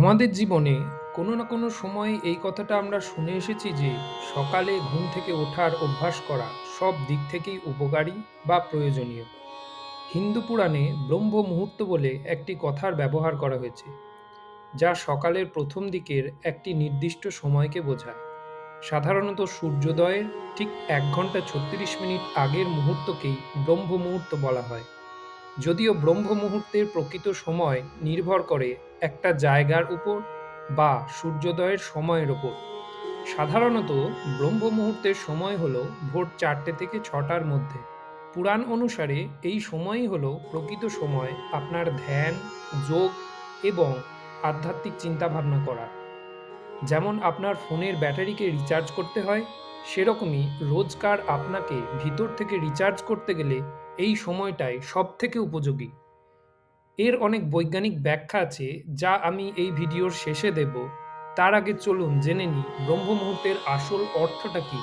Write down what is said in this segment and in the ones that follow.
আমাদের জীবনে কোনো না কোনো সময় এই কথাটা আমরা শুনে এসেছি যে সকালে ঘুম থেকে ওঠার অভ্যাস করা সব দিক থেকেই উপকারী বা প্রয়োজনীয়। হিন্দু পুরাণে ব্রহ্ম মুহূর্ত বলে একটি কথার ব্যবহার করা হয়েছে, যা সকালের প্রথম দিকের একটি নির্দিষ্ট সময়কে বোঝায়। সাধারণত সূর্যোদয়ের ঠিক এক ঘণ্টা ছত্রিশ মিনিট আগের মুহূর্তকেই ব্রহ্ম মুহূর্ত বলা হয়। যদিও ব্রহ্ম মুহূর্তের প্রকৃত সময় নির্ভর করে একটা জায়গার উপর বা সূর্যোদয়ের সময়ের উপর। সাধারণত ব্রহ্ম মুহূর্তের সময় হল ভোর চারটে থেকে ছটার মধ্যে। পুরাণ অনুসারে এই সময়ই হল প্রকৃত সময় আপনার ধ্যান, যোগ এবং আধ্যাত্মিক চিন্তাভাবনা করার। যেমন আপনার ফোনের ব্যাটারিকে রিচার্জ করতে হয়, সেরকমই রোজকার আপনাকে ভিতর থেকে রিচার্জ করতে গেলে এই সময়টাই সব থেকে উপযোগী। এর অনেক বৈজ্ঞানিক ব্যাখ্যা আছে যা আমি এই ভিডিওর শেষে দেব। তার আগে চলুন জেনে নিই ব্রহ্ম মুহূর্তের আসল অর্থটা কি।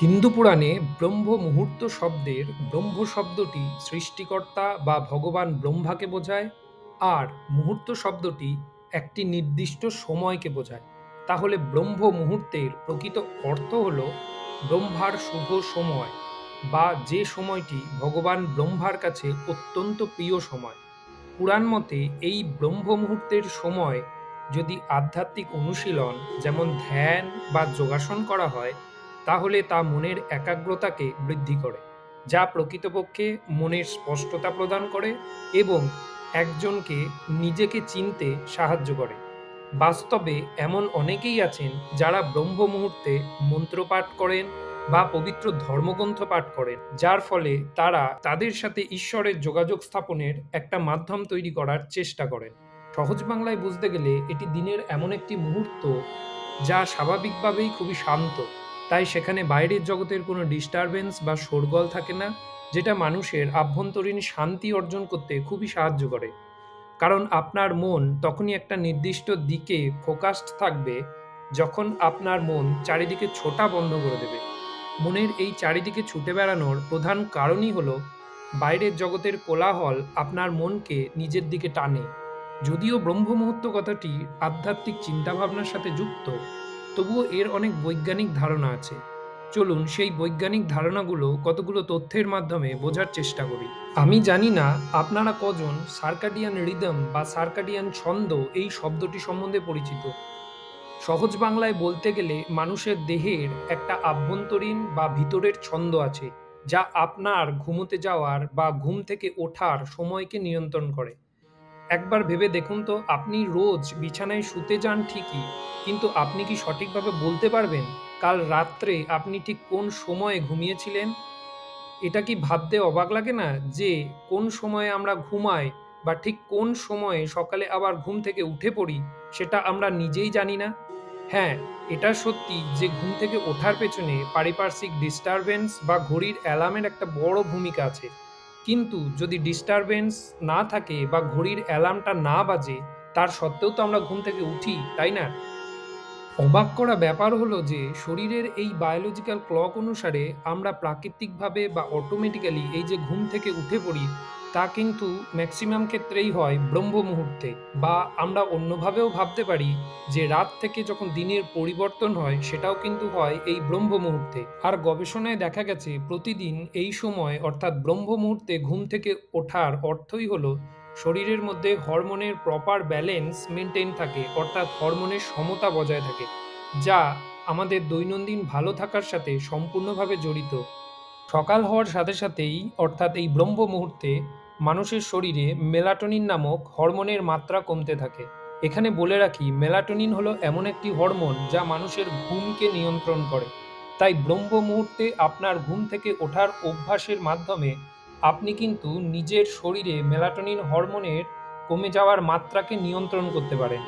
হিন্দু পুরাণে ব্রহ্ম মুহূর্ত শব্দের ব্রহ্ম শব্দটি সৃষ্টিকর্তা বা ভগবান ব্রহ্মাকে বোঝায়, আর মুহূর্ত শব্দটি একটি নির্দিষ্ট সময়কে বোঝায়। তাহলে ব্রহ্ম মুহূর্তের প্রকৃত অর্থ হল ব্রহ্মার শুভ সময়। বা যে সময়টি ভগবান ব্রহ্মার কাছে অত্যন্ত প্রিয় সময়। পুরাণ মতে এই ব্রহ্ম মুহূর্তের সময় যদি আধ্যাত্মিক অনুশীলন যেমন ধ্যান বা যোগাসন করা হয়, তাহলে তা মনের একাগ্রতাকে বৃদ্ধি করে, যা প্রকৃতপক্ষে মনের স্পষ্টতা প্রদান করে এবং একজনকে নিজেকে চিনতে সাহায্য করে। বাস্তবে এমন অনেকেই আছেন যারা ব্রহ্ম মুহূর্তে মন্ত্রপাঠ করেন বা পবিত্র ধর্মগ্রন্থ পাঠ করেন, যার ফলে তারা তাদের সাথে ঈশ্বরের যোগাযোগ স্থাপনের একটা মাধ্যম তৈরি করার চেষ্টা করেন। সহজ বাংলায় বুঝতে গেলে এটি দিনের এমন একটি মুহূর্ত যা স্বাভাবিকভাবেই খুবই শান্ত। তাই সেখানে বাইরের জগতের কোনো ডিস্টারবেন্স বা শোরগোল থাকে না, যেটা মানুষের আভ্যন্তরীণ শান্তি অর্জন করতে খুবই সাহায্য করে। কারণ আপনার মন তখনই একটা নির্দিষ্ট দিকে ফোকাসড থাকবে, যখন আপনার মন চারিদিকে ছোটা বন্ধ করে দেবে। মনের এই চারিদিকে ছুটে বেড়ানোর প্রধান কারণই হলো, বাইরের জগতের কোলাহল আপনার মনকে নিজের দিকে টানে। যদিও ব্রহ্ম মুহূর্ত কথাটি আধ্যাত্মিক চিন্তাভাবনার সাথে যুক্ত, তবুও এর অনেক বৈজ্ঞানিক ধারণা আছে। চলুন সেই বৈজ্ঞানিক ধারণাগুলো কতগুলো তথ্যের মাধ্যমে বোঝার চেষ্টা করি। আমি জানি না আপনারা কজন সার্কাডিয়ান রিদম বা সার্কাডিয়ান ছন্দ এই শব্দটি সম্বন্ধে পরিচিত। সহজ বাংলায় বলতে গেলে মানুষের দেহের একটা আভ্যন্তরীণ বা ভিতরের ছন্দ আছে, যা আপনার ঘুমোতে যাওয়ার বা ঘুম থেকে ওঠার সময়কে নিয়ন্ত্রণ করে। একবার ভেবে দেখুন তো, আপনি রোজ বিছানায় শুতে যান ঠিকই, কিন্তু আপনি কি সঠিকভাবে বলতে পারবেন, কাল রাত্রে আপনি ঠিক কোন সময়ে ঘুমিয়েছিলেন? এটা কি ভাবতে অবাক লাগে না যে কোন সময়ে আমরা ঘুমাই বা ঠিক কোন সময়ে সকালে আবার ঘুম থেকে উঠে পড়ি, সেটা আমরা নিজেই জানি না? হ্যাঁ এটা সত্যি যে ঘুম থেকে ওঠার পেছনে পারিপার্শ্বিক ডিস্টারবেন্স বা ঘড়ির অ্যালার্মের একটা বড় ভূমিকা আছে। কিন্তু যদি ডিস্টারবেন্স না থাকে বা ঘড়ির অ্যালার্মটা না বাজে, তার সত্ত্বেও তো আমরা ঘুম থেকে উঠি, তাই না? অবাক করা ব্যাপার হলো যে শরীরের এই বায়োলজিক্যাল ক্লক অনুসারে আমরা প্রাকৃতিকভাবে বা অটোমেটিক্যালি এই যে ঘুম থেকে উঠে পড়ি তা কিন্তু ম্যাক্সিমাম ক্ষেত্রেই হয় ব্রহ্ম মুহূর্তে বা আমরা অন্যভাবেও ভাবতে পারি যে রাত থেকে যখন দিনের পরিবর্তন হয় সেটাও কিন্তু হয় এই ব্রহ্ম মুহূর্তে। আর গবেষণায় দেখা গেছে প্রতিদিন এই সময় অর্থাৎ ব্রহ্ম মুহূর্তে ঘুম থেকে ওঠার অর্থই হলো শরীরের মধ্যে হরমোনের প্রপার ব্যালেন্স মেনটেন থাকে, অর্থাৎ হরমোনের সমতা বজায় থাকে, যা আমাদের দৈনন্দিন ভালো থাকার সাথে সম্পূর্ণভাবে জড়িত। সকাল হওয়ার সাথে সাথেই, অর্থাৎ এই ব্রহ্ম মুহূর্তে, মানুষের শরীরে মেলাটোনিন নামক হরমোনের মাত্রা কমতে থাকে। এখানে বলে রাখি, মেলাটোনিন হলো এমন একটি হরমোন যা মানুষের ঘুমকে নিয়ন্ত্রণ করে। তাই ব্রহ্ম মুহূর্তে আপনার ঘুম থেকে ওঠার অভ্যাসের মাধ্যমে আপনি কিন্তু নিজের শরীরে মেলাটোনিন হরমোনের কমে যাওয়ার মাত্রাকে নিয়ন্ত্রণ করতে পারেন,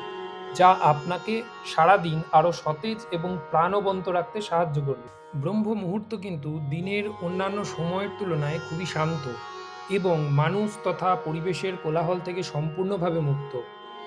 যা আপনাকে সারাদিন আরও সতেজ এবং প্রাণবন্ত রাখতে সাহায্য করবে। ব্রহ্ম মুহূর্ত কিন্তু দিনের অন্যান্য সময়ের তুলনায় খুবই শান্ত এবং মানুষ তথা পরিবেশের কোলাহল থেকে সম্পূর্ণভাবে মুক্ত।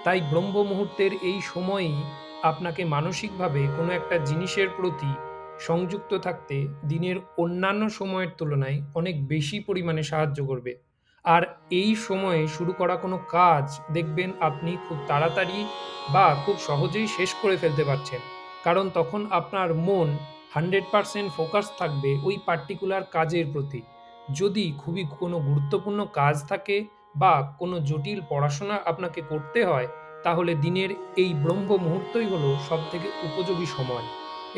তাই ব্রহ্ম মুহূর্তের এই সময়েই আপনাকে মানসিকভাবে কোনো একটা জিনিসের প্রতি সংযুক্ত থাকতে দিনের অন্যান্য সময়ের তুলনায় অনেক বেশি পরিমাণে সাহায্য করবে। আর এই সময়ে শুরু করা কোনো কাজ দেখবেন আপনি খুব তাড়াতাড়ি বা খুব সহজেই শেষ করে ফেলতে পারছেন। কারণ তখন আপনার মন হান্ড্রেড পারসেন্ট ফোকাস থাকবে ওই পার্টিকুলার কাজের প্রতি। যদি খুবই কোনো গুরুত্বপূর্ণ কাজ থাকে বা কোনো জটিল পড়াশোনা আপনাকে করতে হয়, তাহলে দিনের এই ব্রহ্ম মুহূর্তই হলো সবথেকে উপযোগী সময়।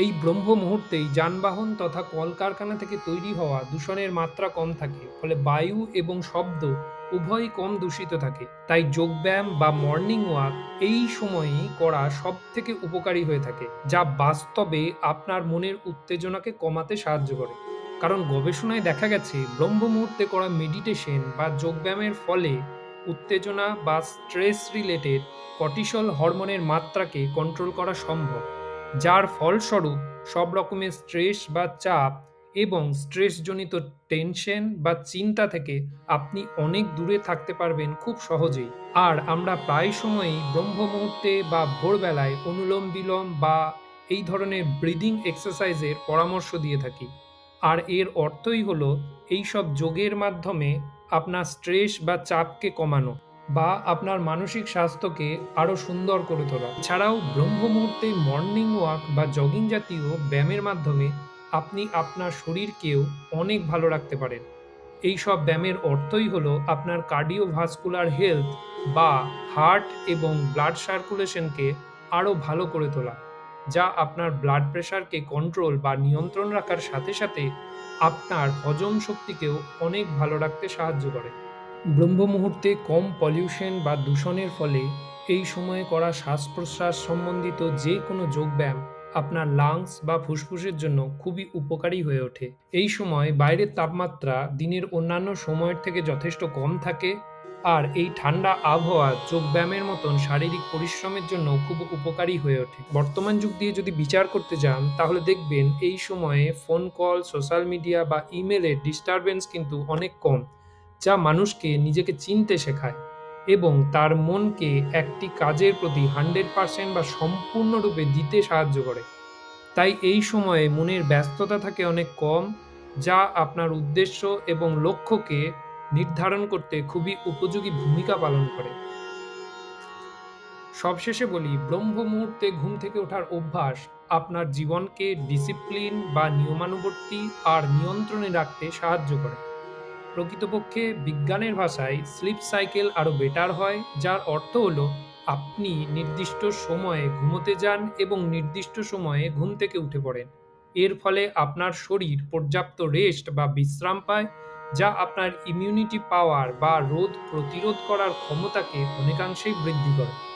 এই ব্রহ্ম মুহূর্তেই যানবাহন তথা কলকারখানা থেকে তৈরি হওয়া দূষণের মাত্রা কম থাকে, ফলে বায়ু এবং শব্দ উভয়ই কম দূষিত থাকে। তাই যোগব্যায়াম বা মর্নিং ওয়াক এই সময়েই করা সব থেকে উপকারী হয়ে থাকে, যা বাস্তবে আপনার মনের উত্তেজনাকে কমাতে সাহায্য করে। কারণ গবেষণায় দেখা গেছে ব্রহ্ম মুহূর্তে করা মেডিটেশন বা যোগব্যায়ামের ফলে উত্তেজনা বা স্ট্রেস রিলেটেড কর্টিসল হরমোনের মাত্রাকে কন্ট্রোল করা সম্ভব, যার ফলস্বরূপ সব রকমের স্ট্রেস বা চাপ এবং স্ট্রেসজনিত টেনশন বা চিন্তা থেকে আপনি অনেক দূরে থাকতে পারবেন খুব সহজেই। আর আমরা প্রায় সময়ই ব্রহ্ম মুহূর্তে বা ভোরবেলায় অনুলোম বিলোম বা এই ধরনের ব্রিদিং এক্সারসাইজের পরামর্শ দিয়ে থাকি। আর এর অর্থই হলো এইসব যোগের মাধ্যমে আপনার স্ট্রেস বা চাপকে কমানো বা আপনার মানসিক স্বাস্থ্যকে আরও সুন্দর করে তোলা। এছাড়াও ব্রহ্ম মুহূর্তে মর্নিং ওয়াক বা জগিং জাতীয় ব্যায়ামের মাধ্যমে আপনি আপনার শরীরকেও অনেক ভালো রাখতে পারেন। এই সব ব্যায়ামের অর্থই হলো আপনার কার্ডিওভাস্কুলার হেলথ বা হার্ট এবং ব্লাড সার্কুলেশনকে আরও ভালো করে তোলা, যা আপনার ব্লাড প্রেশারকে কন্ট্রোল বা নিয়ন্ত্রণ রাখার সাথে সাথে আপনার হজম শক্তিকেও অনেক ভালো রাখতে সাহায্য করে। ব্রহ্ম মুহূর্তে কম পলিউশন বা দূষণের ফলে এই সময়ে করা শ্বাস প্রশ্বাস সম্বন্ধিত যে কোনো যোগব্যায়াম আপনার লাংস বা ফুসফুসের জন্য খুবই উপকারী হয়ে ওঠে। এই সময় বাইরের তাপমাত্রা দিনের অন্যান্য সময়ের থেকে যথেষ্ট কম থাকে আর এই ঠান্ডা আবহাওয়া যোগব্যায়ামের মতন শারীরিক পরিশ্রমের জন্য খুব উপকারী হয়ে ওঠে। বর্তমান যুগ দিয়ে যদি বিচার করতে যান, তাহলে দেখবেন এই সময়ে ফোন কল সোশ্যাল মিডিয়া বা ইমেলের ডিস্টারবেন্স কিন্তু অনেক কম, যা মানুষকে নিজেকে চিনতে শেখায়। এবং তার মনকে একটি কাজের প্রতি হান্ড্রেড পার্সেন্ট বা সম্পূর্ণরূপে দিতে সাহায্য করে। তাই এই সময়ে মনের ব্যস্ততা থাকে অনেক কম, যা আপনার উদ্দেশ্য এবং লক্ষ্যকে নির্ধারণ করতে খুবই উপযোগী ভূমিকা পালন করে। সবশেষে বলি, ব্রহ্ম মুহূর্তে ঘুম থেকে ওঠার অভ্যাস আপনার জীবনকে ডিসিপ্লিন বা নিয়মানুবর্তী আর নিয়ন্ত্রণে রাখতে সাহায্য করে। প্রকৃতপক্ষে বিজ্ঞানের ভাষায় স্লিপ সাইকেল আরও বেটার হয়, যার অর্থ হলো আপনি নির্দিষ্ট সময়ে ঘুমোতে যান এবং নির্দিষ্ট সময়ে ঘুম থেকে উঠে পড়েন। এর ফলে আপনার শরীর পর্যাপ্ত রেস্ট বা বিশ্রাম পায়, যা আপনার ইমিউনিটি পাওয়ার বা রোগ প্রতিরোধ করার ক্ষমতাকে অনেকাংশেই বৃদ্ধি করে।